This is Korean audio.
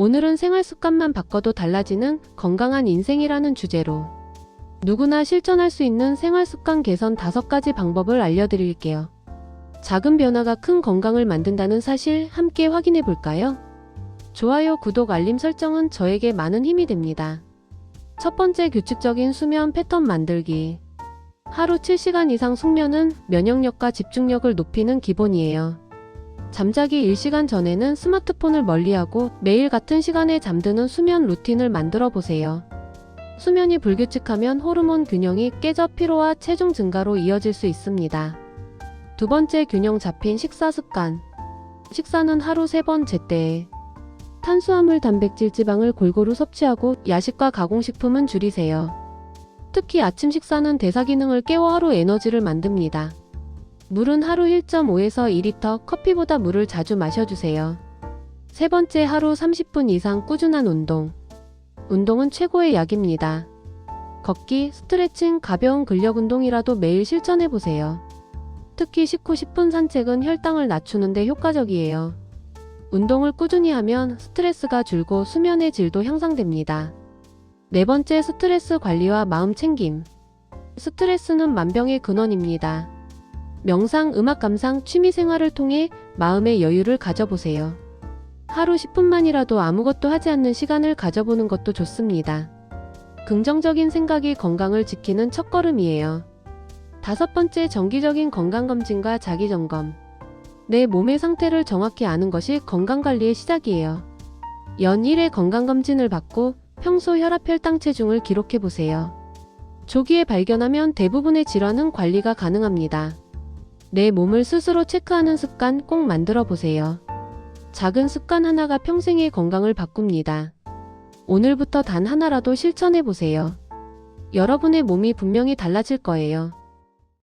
오늘은 생활 습관만 바꿔도 달라지는 건강한 인생이라는 주제로 누구나 실천할 수 있는 생활 습관 개선 다섯 가지 방법을 알려드릴게요. 작은 변화가 큰 건강을 만든다는 사실 함께 확인해 볼까요? 좋아요, 구독, 알림 설정은 저에게 많은 힘이 됩니다. 첫 번째 규칙적인 수면 패턴 만들기. 하루 7시간 이상 숙면은 면역력과 집중력을 높이는 기본이에요. 잠자기 1시간 전에는 스마트폰을 멀리하고 매일 같은 시간에 잠드는 수면 루틴을 만들어 보세요. 수면이 불규칙하면 호르몬 균형이 깨져 피로와 체중 증가로 이어질 수 있습니다. 두 번째 균형 잡힌 식사 습관. 식사는 하루 3번 제때에. 탄수화물, 단백질, 지방을 골고루 섭취하고 야식과 가공식품은 줄이세요. 특히 아침 식사는 대사 기능을 깨워 하루 에너지를 만듭니다. 물은 하루 1.5에서 2리터, 커피보다 물을 자주 마셔주세요. 세 번째 하루 30분 이상 꾸준한 운동. 운동은 최고의 약입니다. 걷기, 스트레칭, 가벼운 근력 운동이라도 매일 실천해 보세요. 특히 식후 10분 산책은 혈당을 낮추는데 효과적이에요. 운동을 꾸준히 하면 스트레스가 줄고 수면의 질도 향상됩니다. 네 번째 스트레스 관리와 마음 챙김. 스트레스는 만병의 근원입니다. 명상, 음악 감상, 취미 생활을 통해 마음의 여유를 가져보세요. 하루 10분만이라도 아무것도 하지 않는 시간을 가져보는 것도 좋습니다. 긍정적인 생각이 건강을 지키는 첫걸음이에요. 다섯 번째 정기적인 건강검진과 자기점검. 내 몸의 상태를 정확히 아는 것이 건강관리의 시작이에요. 연 1회 건강검진을 받고 평소 혈압, 혈당, 체중을 기록해보세요. 조기에 발견하면 대부분의 질환은 관리가 가능합니다. 내 몸을 스스로 체크하는 습관 꼭 만들어 보세요. 작은 습관 하나가 평생의 건강을 바꿉니다. 오늘부터 단 하나라도 실천해 보세요. 여러분의 몸이 분명히 달라질 거예요.